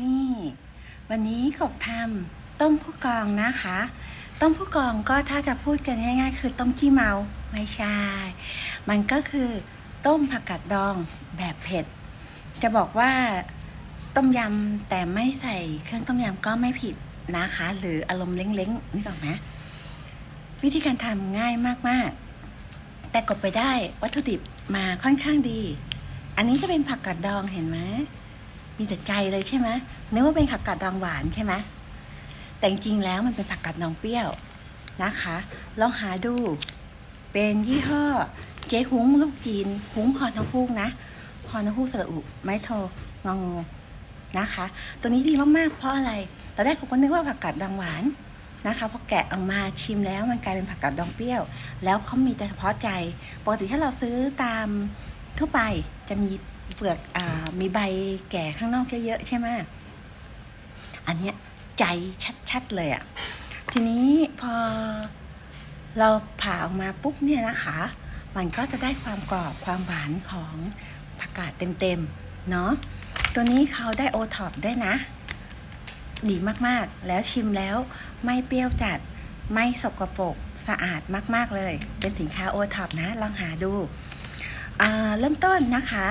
นี่ วันนี้กบทำต้มผู้กองนะคะ ต้มผู้กองก็ถ้าจะพูดกันง่ายๆ คือต้มขี้เมาไม่ใช่ มันก็คือต้มผักกาดดองแบบเผ็ด จะบอกว่าต้มยำแต่ไม่ใส่เครื่องต้มยำก็ไม่ผิดนะคะ หรืออารมณ์เล้งๆนึกออกไหมวิธีการทำง่ายมากๆ แต่กดไปได้วัตถุดิบมาค่อนข้างดี อันนี้จะเป็นผักกาดดองเห็นไหม มีแต่ใจเลยใช่ไหมนึกว่าเป็นผักกาดดองหวานใช่ไหมแต่จริงๆแล้วมันเป็นผักกาดดองเปรี้ยวนะคะ ลองหาดู เป็นยี่ห้อ เจ๊หุงลูกจีน หุงหอนทพูกนะหอนทพูกสระอุ ไม่โทงองูนะคะ ตัวนี้ดีมากๆ เพราะอะไร ตอนแรกผมก็นึกว่าผักกาดดองหวานนะคะพอแกะออกมาชิมแล้วมันกลายเป็นผักกาดดองเปรี้ยว แล้วเขามีแต่เฉพาะใจ ปกติถ้าเราซื้อตามทั่วไปจะมี เปลือกอ่ามีใบแก่ข้างนอกเยอะๆใช่ไหมอันเนี้ยใจชัดๆเลยอะ่ะ ทีนี้พอเราผ่าออกมาปุ๊บเนี่ยนะคะ มันก็จะได้ความกรอบความหวานของผักกาดเต็มๆ เนาะ ตัวนี้เขาได้โอท็อปได้นะ ดีมากๆ แล้วชิมแล้วไม่เปรี้ยวจัด ไม่สกปรก สะอาดมากๆเลย เป็นสินค้าโอท็อปนะ ลองหาดู เริ่มต้นนะคะ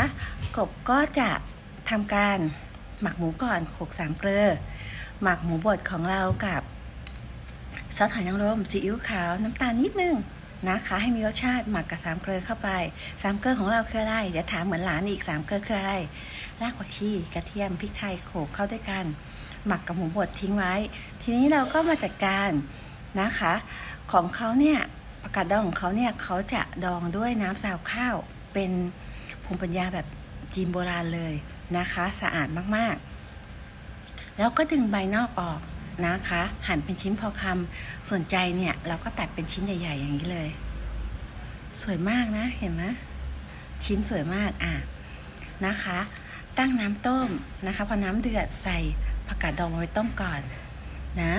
กบก็จะทำการหมักหมูก่อนโขลกสามเกลือ หมักหมูบดของเรากับซอสหอยนางรมซีอิ๊วขาวน้ำตาลนิดนึงนะคะให้มีรสชาติหมักกับสามเกลือเข้าไปสามเกลือของเราคืออะไรเดี๋ยวถามเหมือนหลานอีกสามเกลือคืออะไรรากผักชีกระเทียมพริกไทยโขลกเข้าด้วยกัน หมักกับหมูบดทิ้งไว้ ทีนี้เราก็มาจัดการนะคะ ของเขาเนี่ยประกาศดองของเขาเนี่ยเขาจะดองด้วยน้ำซาวข้าว เป็นภูมิปัญญาแบบจีนโบราณเลยนะคะ สะอาดมากๆ แล้วก็ดึงใบนอกออกนะคะ หั่นเป็นชิ้นพอคำส่วนใจเนี่ย เราก็ตัดเป็นชิ้นใหญ่ ๆ อย่างนี้เลย สวยมากนะเห็นไหมชิ้นสวยมากอะนะคะ ตั้งน้ำต้มนะคะพอน้ำเดือดใส่ผักกาดดองลงไปต้มก่อนนะ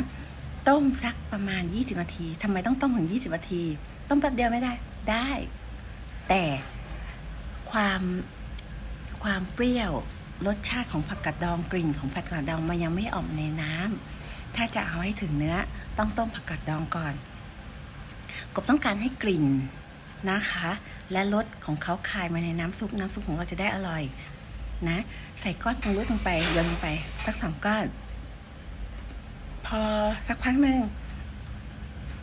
ต้มสักประมาณ 20 นาทีทำไมต้องต้มถึง 20 นาที ต้มแป๊บเดียวไม่ได้ได้ แต่ ความความเปรี้ยวรสชาติของผักกาดดองกลิ่นของผักกาดดองมันยังไม่ออกในน้ำถ้าจะเอาให้ถึงเนื้อต้องต้มผักกาดดองก่อน กบต้องการให้กลิ่นนะคะ และรสของเขาคายมาในน้ำซุปน้ำซุปของเราจะได้อร่อยนะ ใส่ก้อนปรุงรสลงไปโยนลงไปสักสามก้อน พอสักพักหนึ่ง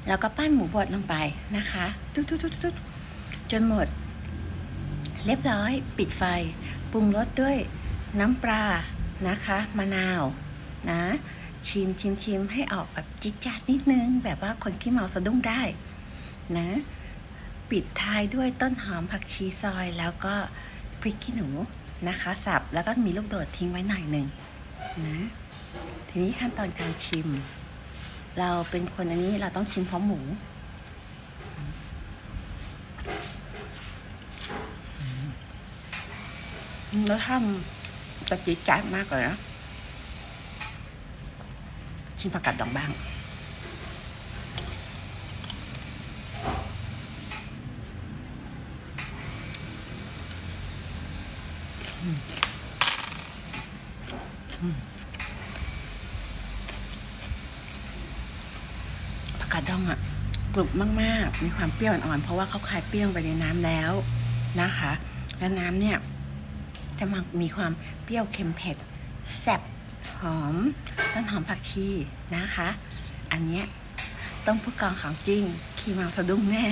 แล้วก็ปั้นหมูบดลงไปนะคะ ตุ๊ดๆๆจนหมด เรียบร้อย ปิดไฟ ปรุงรสด้วยน้ำปลานะคะ มะนาวนะ ชิมชิมชิมให้ออกแบบจิดจัดนิดนึง แบบว่าคนขี้เมาสะดุ้งได้นะ ปิดท้ายด้วยต้นหอมผักชีซอยแล้วก็พริกขี้หนูนะคะ สับแล้วก็มีลูกโดดทิ้งไว้หน่อยหนึ่งนะทีนี้ขั้นตอนการชิม เราเป็นคนอันนี้เราต้องชิมพร้อมหมู แล้วทำจะจีดจานมากเลยนะชิมผักกาดดองบ้างผักกาดดองอะกรุบมาก ๆ มีความเปรี้ยวอ่อนๆเพราะว่าเขาคลายเปรี้ยวไปในน้ำแล้วนะคะ แล้วน้ำเนี่ย จะมามีความเปรี้ยวเค็มเผ็ดแซ่บหอมต้นหอมผักชีนะคะ อันเนี้ยต้องผู้กองของจริง ขี้เมาสะดุ้งแน่